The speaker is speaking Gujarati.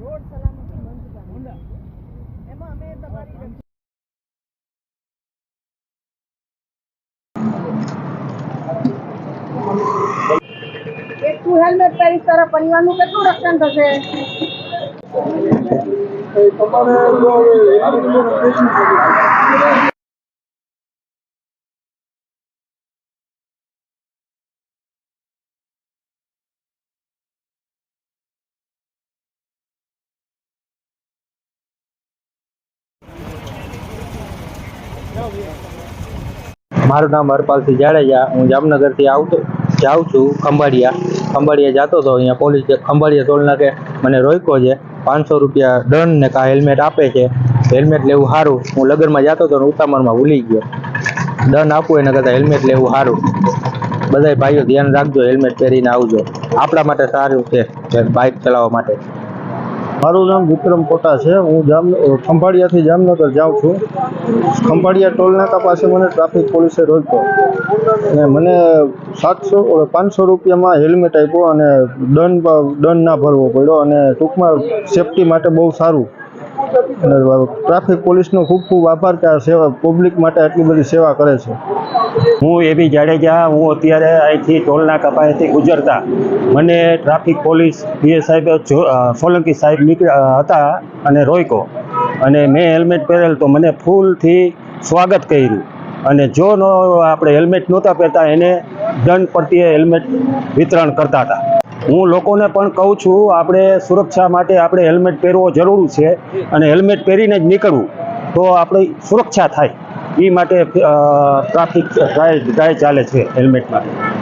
રોડ સલામતી મંજૂર એમાં અમે તમારી તું હેલ્મેટ પહેરીશ, તારા પરિવારનું કેટલું રક્ષણ થશે? મારું નામ હરપાલસિંહ જાડેજા, હું જામનગરથી આવતો જાઉં છું ખંભાળિયા. ખંભાળિયા જતો હતો અહીંયા પોલીસ ખંભાળિયા ટોલ નાકે મને રોક્યો છે. પાંચસો રૂપિયા દંડ ને કા હેલ્મેટ આપે છે. હેલ્મેટ લેવું સારું. હું લગ્નમાં જતો હતો ને ઉતામળમાં ભૂલી ગયો. દંડ આપવું એના કરતાં હેલ્મેટ લેવું સારું. બધા ભાઈઓ ધ્યાન રાખજો હેલ્મેટ પહેરીને આવજો. આપણા માટે સારું છે. બાઇક ચલાવવા માટે. મારું નામ વિક્રમ કોટા છે. હું જામ ખંભાળિયાથી જામનગર જાઉં છું. ખંભાળિયા ટોલનાકા પાસે મને ટ્રાફિક પોલીસે રોક્યો. અને મને સાતસો પાંચસો રૂપિયામાં હેલ્મેટ આપ્યો અને દંડ દંડ ના ભરવો પડ્યો અને ટૂંકમાં સેફટી માટે બહુ સારું. ટ્રાફિક પોલીસનો ખૂબ ખૂબ આભાર કે આ સેવા, પબ્લિક માટે આટલી બધી સેવા કરે છે. હું એબી જાડેજા, હું અત્યારે અહીંથી ટોલના કપાયથી ગુજરતા. મને ટ્રાફિક પોલીસ, પીએ સાહેબ સોલંકી સાહેબ નીકળ્યા હતા અને રોયકો અને મેં હેલ્મેટ પહેરેલ તો મને ફૂલથી સ્વાગત કર્યું. અને જો ન, આપણે હેલ્મેટ નહોતા પહેરતા, એને દંડ પ્રત્યે હેલ્મેટ વિતરણ કરતા હતા. હું લોકોને પણ કહું છું, આપણે સુરક્ષા માટે આપણે હેલ્મેટ પહેરવો જરૂરી છે અને હેલ્મેટ પહેરીને જ નીકળવું. તો આપણી સુરક્ષા થાય. એ માટે ટ્રાફિક ગાય ગાય ચાલે છે હેલ્મેટ માટે